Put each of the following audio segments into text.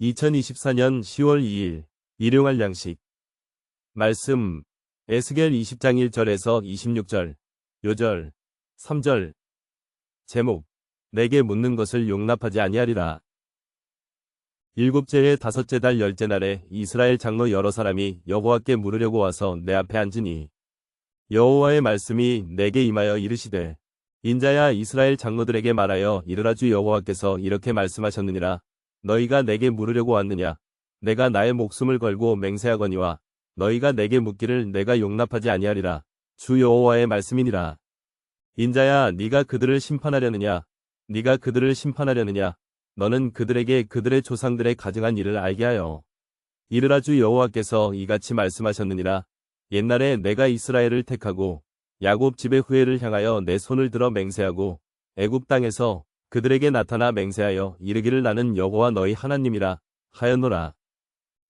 2024년 10월 2일 일용할 양식. 말씀 에스겔 20장 1절에서 26절 요절 3절. 제목 내게 묻는 것을 용납하지 아니하리라. 일곱째의 다섯째 달 열째 날에 이스라엘 장로 여러 사람이 여호와께 물으려고 와서 내 앞에 앉으니 여호와의 말씀이 내게 임하여 이르시되 인자야 이스라엘 장로들에게 말하여 이르라 주 여호와께서 이렇게 말씀하셨느니라 너희가 내게 물으려고 왔느냐? 내가 나의 목숨을 걸고 맹세하거니와 너희가 내게 묻기를 내가 용납하지 아니하리라. 주 여호와의 말씀이니라. 인자야 네가 그들을 심판하려느냐? 네가 그들을 심판하려느냐? 너는 그들에게 그들의 조상들의 가증한 일을 알게 하여 이르라 주 여호와께서 이같이 말씀하셨느니라. 옛날에 내가 이스라엘을 택하고 야곱 집의 후예를 향하여 내 손을 들어 맹세하고 애굽 땅에서 그들에게 나타나 맹세하여 이르기를 나는 여호와 너희 하나님이라 하였노라.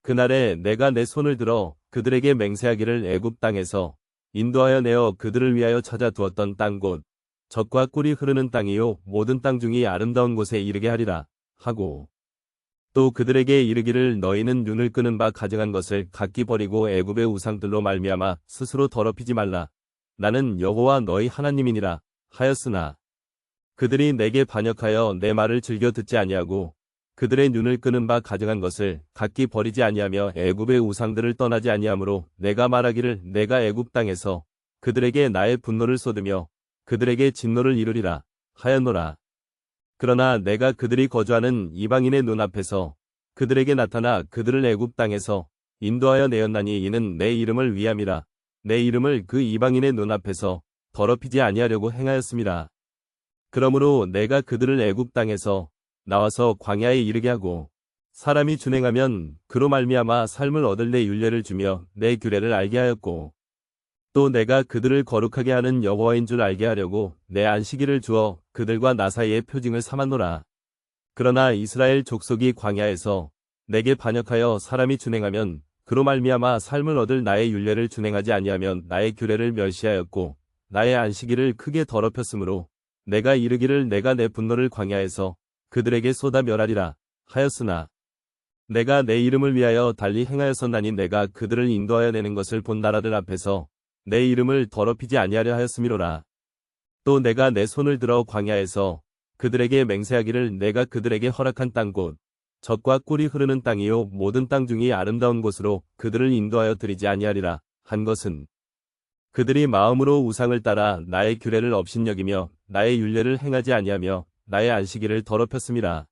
그날에 내가 내 손을 들어 그들에게 맹세하기를 애굽 땅에서 인도하여 내어 그들을 위하여 찾아 두었던 땅곧 젖과 꿀이 흐르는 땅이요 모든 땅 중이 아름다운 곳에 이르게 하리라 하고 또 그들에게 이르기를 너희는 눈을 끄는 바 가증한 것을 각기 버리고 애굽의 우상들로 말미암아 스스로 더럽히지 말라 나는 여호와 너희 하나님이니라 하였으나 그들이 내게 반역하여 내 말을 즐겨 듣지 아니하고 그들의 눈을 끄는 바 가증한 것을 각기 버리지 아니하며 애굽의 우상들을 떠나지 아니하므로 내가 말하기를 내가 애굽 땅에서 그들에게 나의 분노를 쏟으며 그들에게 진노를 이루리라 하였노라. 그러나 내가 그들이 거주하는 이방인의 눈앞에서 그들에게 나타나 그들을 애굽 땅에서 인도하여 내었나니 이는 내 이름을 위함이라. 내 이름을 그 이방인의 눈앞에서 더럽히지 아니하려고 행하였습니다. 그러므로 내가 그들을 애굽 땅에서 나와서 광야에 이르게 하고 사람이 준행하면 그로 말미암아 삶을 얻을 내 윤례를 주며 내 규례를 알게 하였고 또 내가 그들을 거룩하게 하는 여호와인 줄 알게 하려고 내 안식일을 주어 그들과 나 사이의 표징을 삼았노라. 그러나 이스라엘 족속이 광야에서 내게 반역하여 사람이 준행하면 그로 말미암아 삶을 얻을 나의 윤례를 준행하지 아니하면 나의 규례를 멸시하였고 나의 안식일을 크게 더럽혔으므로 내가 이르기를 내가 내 분노를 광야에서 그들에게 쏟아 멸하리라 하였으나 내가 내 이름을 위하여 달리 행하였었나니 내가 그들을 인도하여 내는 것을 본 나라들 앞에서 내 이름을 더럽히지 아니하려 하였음이로라. 또 내가 내 손을 들어 광야에서 그들에게 맹세하기를 내가 그들에게 허락한 땅곧 젖과 꿀이 흐르는 땅이요 모든 땅 중이 아름다운 곳으로 그들을 인도하여 드리지 아니하리라 한 것은 그들이 마음으로 우상을 따라 나의 규례를 업신여기며 나의 윤례를 행하지 아니하며 나의 안식일을 더럽혔습니다.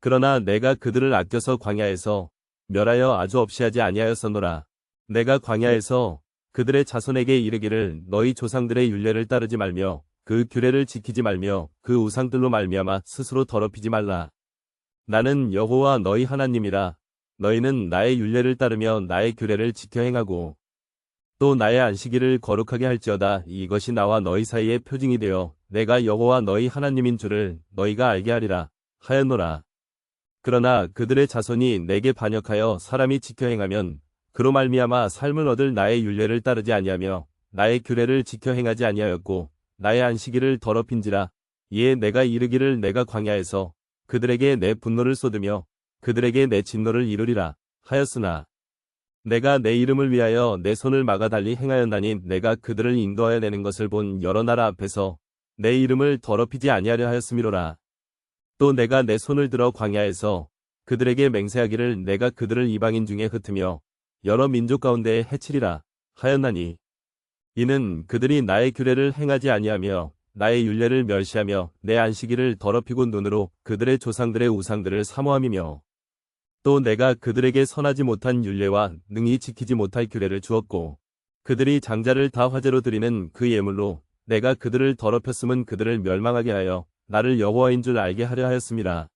그러나 내가 그들을 아껴서 광야에서 멸하여 아주 없이 하지 아니하였었노라. 내가 광야에서 그들의 자손에게 이르기를 너희 조상들의 윤례를 따르지 말며 그 규례를 지키지 말며 그 우상들로 말미암아 스스로 더럽히지 말라. 나는 여호와 너희 하나님이라. 너희는 나의 윤례를 따르며 나의 규례를 지켜 행하고 또 나의 안식일을 거룩하게 할지어다 이것이 나와 너희 사이의 표징이 되어 내가 여호와 너희 하나님인 줄을 너희가 알게 하리라 하였노라. 그러나 그들의 자손이 내게 반역하여 사람이 지켜 행하면 그로 말미암아 삶을 얻을 나의 윤례를 따르지 아니하며 나의 규례를 지켜 행하지 아니하였고 나의 안식일을 더럽힌지라 이에 내가 이르기를 내가 광야에서 그들에게 내 분노를 쏟으며 그들에게 내 진노를 이루리라 하였으나 내가 내 이름을 위하여 내 손을 막아 달리 행하였나니 내가 그들을 인도하여 내는 것을 본 여러 나라 앞에서 내 이름을 더럽히지 아니하려 하였음이로라. 또 내가 내 손을 들어 광야에서 그들에게 맹세하기를 내가 그들을 이방인 중에 흩으며 여러 민족 가운데 해치리라 하였나니 이는 그들이 나의 규례를 행하지 아니하며 나의 윤례를 멸시하며 내 안식일을 더럽히고 눈으로 그들의 조상들의 우상들을 사모함이며 또 내가 그들에게 선하지 못한 윤례와 능히 지키지 못할 규례를 주었고 그들이 장자를 다 화제로 드리는 그 예물로 내가 그들을 더럽혔음은 그들을 멸망하게 하여 나를 여호와인 줄 알게 하려 하였습니다.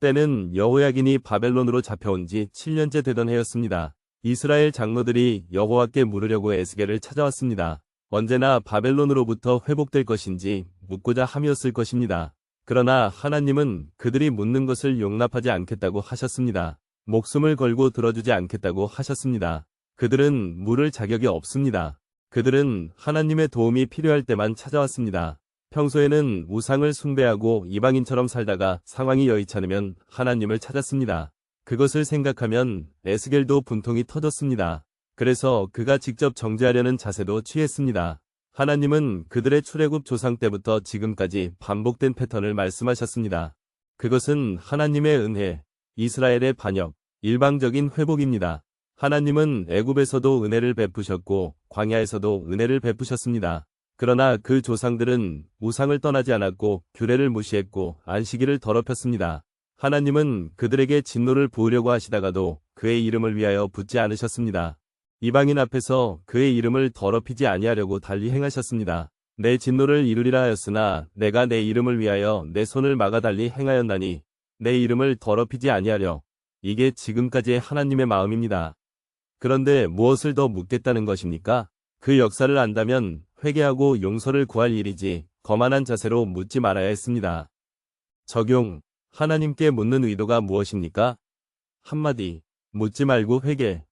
때는 여호야긴이 바벨론으로 잡혀온 지 7년째 되던 해였습니다. 이스라엘 장로들이 여호와께 물으려고 에스겔을 찾아왔습니다. 언제나 바벨론으로부터 회복될 것인지 묻고자 함이었을 것입니다. 그러나 하나님은 그들이 묻는 것을 용납하지 않겠다고 하셨습니다. 목숨을 걸고 들어주지 않겠다고 하셨습니다. 그들은 물을 자격이 없습니다. 그들은 하나님의 도움이 필요할 때만 찾아왔습니다. 평소에는 우상을 숭배하고 이방인처럼 살다가 상황이 여의치 않으면 하나님을 찾았습니다. 그것을 생각하면 에스겔도 분통이 터졌습니다. 그래서 그가 직접 정죄하려는 자세도 취했습니다. 하나님은 그들의 출애굽 조상 때부터 지금까지 반복된 패턴을 말씀하셨습니다. 그것은 하나님의 은혜, 이스라엘의 반역, 일방적인 회복입니다. 하나님은 애굽에서도 은혜를 베푸셨고 광야에서도 은혜를 베푸셨습니다. 그러나 그 조상들은 우상을 떠나지 않았고 규례를 무시했고 안식일을 더럽혔습니다. 하나님은 그들에게 진노를 부으려고 하시다가도 그의 이름을 위하여 붙지 않으셨습니다. 이방인 앞에서 그의 이름을 더럽히지 아니하려고 달리 행하셨습니다. 내 진노를 이루리라 하였으나 내가 내 이름을 위하여 내 손을 막아 달리 행하였나니 내 이름을 더럽히지 아니하려. 이게 지금까지의 하나님의 마음입니다. 그런데 무엇을 더 묻겠다는 것입니까? 그 역사를 안다면 회개하고 용서를 구할 일이지 거만한 자세로 묻지 말아야 했습니다. 적용. 하나님께 묻는 의도가 무엇입니까? 한마디. 묻지 말고 회개.